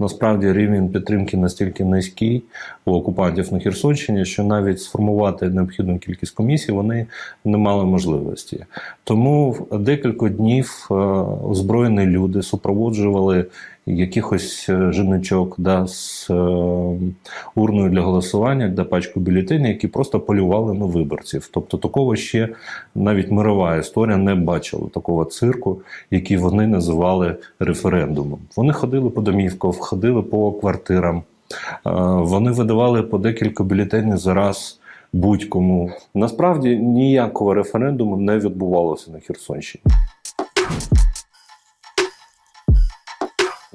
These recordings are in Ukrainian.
насправді рівень підтримки настільки низький у окупантів на Херсонщині, що навіть сформувати необхідну кількість комісій вони не мали можливості. Тому в декілька днів е, озброєні люди супроводжували якихось е, жіночок да, з е, урною для голосування, да пачку бюлетенів, які просто полювали на виборців. Тобто такого ще навіть мирова історія не бачила такого цирку, який вони називали референдумом. Вони ходили по домівках, ходили по квартирам, е, вони видавали по декілька бюлетенів за раз будь-кому. Насправді ніякого референдуму не відбувалося на Херсонщині.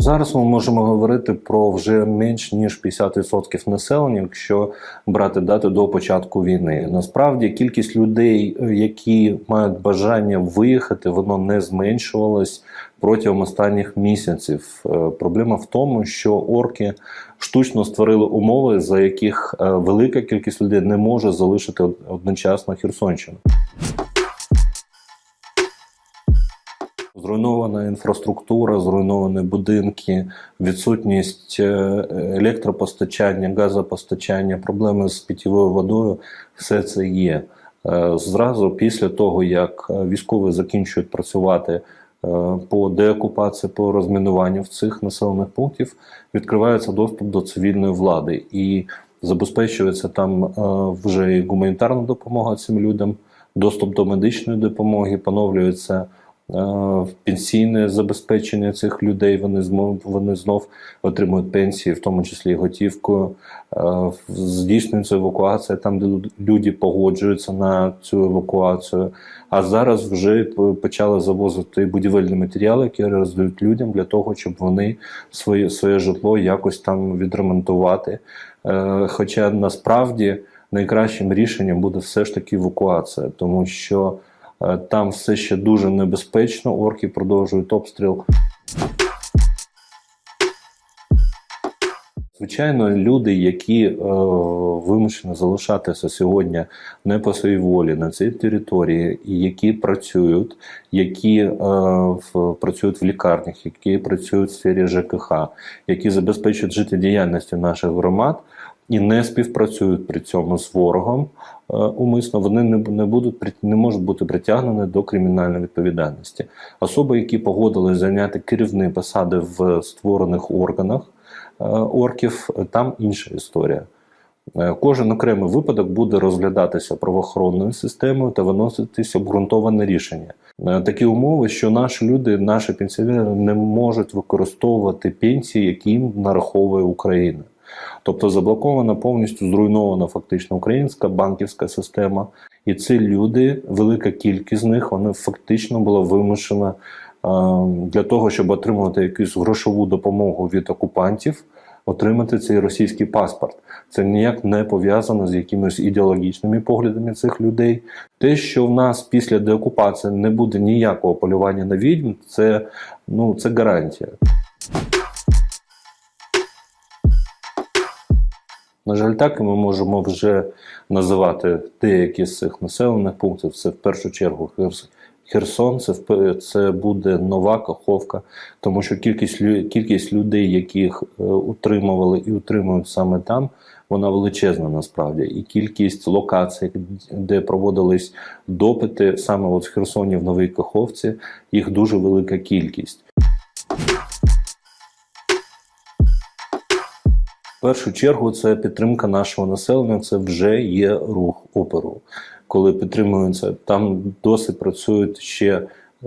Зараз ми можемо говорити про вже менш ніж 50% населення, якщо брати дати до початку війни. Насправді кількість людей, які мають бажання виїхати, воно не зменшувалось протягом останніх місяців. Е, Проблема в тому, що орки штучно створили умови, за яких е, велика кількість людей не може залишити одночасно Херсонщину. Зруйнована інфраструктура, зруйновані будинки, відсутність е, електропостачання, газопостачання, проблеми з питьовою водою все це є. Е, Зразу після того, як е, військові закінчують працювати по деокупації, по розмінуванню в цих населених пунктів, відкривається доступ до цивільної влади і забезпечується там вже і гуманітарна допомога цим людям, доступ до медичної допомоги, поновлюється пенсійне забезпечення цих людей. Вони змов вони знов отримують пенсії, в тому числі готівкою. Е, Здійснюється евакуація там, де люди погоджуються на цю евакуацію. А зараз вже почали завозити будівельні матеріали, які роздають людям для того, щоб вони своє, своє житло якось там відремонтувати. Е, Хоча насправді найкращим рішенням буде все ж таки евакуація, тому що е, там все ще дуже небезпечно. Орки продовжують обстріл. Звичайно, люди, які е, вимушені залишатися сьогодні не по своїй волі на цій території, які працюють, які е, в, працюють в лікарнях, які працюють в сфері ЖКХ, які забезпечують життєдіяльності наших громад і не співпрацюють при цьому з ворогом е, умисно, вони не, не будуть не можуть бути притягнені до кримінальної відповідальності. Особи, які погодились зайняти керівні посади в створених органах е, орків, е, там інша історія. Кожен окремий випадок буде розглядатися правоохоронною системою та виноситись обґрунтоване рішення. Такі умови, що наші люди, наші пенсіонери не можуть використовувати пенсії, які їм нараховує Україна. Тобто заблокована повністю зруйнована фактично українська банківська система, і ці люди, велика кількість з них, вони фактично була вимушена е, для того, щоб отримувати якусь грошову допомогу від окупантів, отримати цей російський паспорт. Це ніяк не пов'язано з якимись ідеологічними поглядами цих людей. Те, що в нас після деокупації не буде ніякого полювання на відьм, це, ну, це гарантія. На жаль, так і ми можемо вже називати деякі з цих населених пунктів. Це в першу чергу Херс- Херсон, це, це буде нова Каховка, тому що кількість, кількість людей, яких е, утримували і утримують саме там, вона величезна насправді. І кількість локацій, де проводились допити, саме от в Херсоні в Новій Каховці, їх дуже велика кількість. Першу чергу це підтримка нашого населення, це вже є рух оперу. Коли підтримуються, там досить працюють ще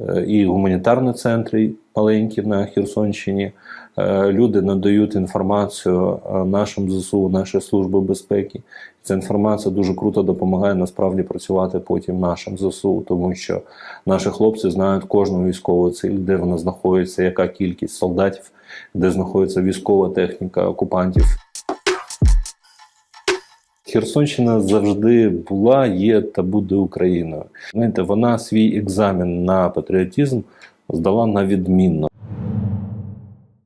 е, і гуманітарні центри маленькі на Херсонщині. Е, Люди надають інформацію е, нашим ЗСУ, нашій службі безпеки. Ця інформація дуже круто допомагає насправді працювати потім нашим ЗСУ, тому що наші хлопці знають кожну військову ціль, де вона знаходиться, яка кількість солдатів, де знаходиться військова техніка окупантів. Херсонщина завжди була, є та буде Україною. Знаєте, вона свій екзамен на патріотизм здала на відмінно.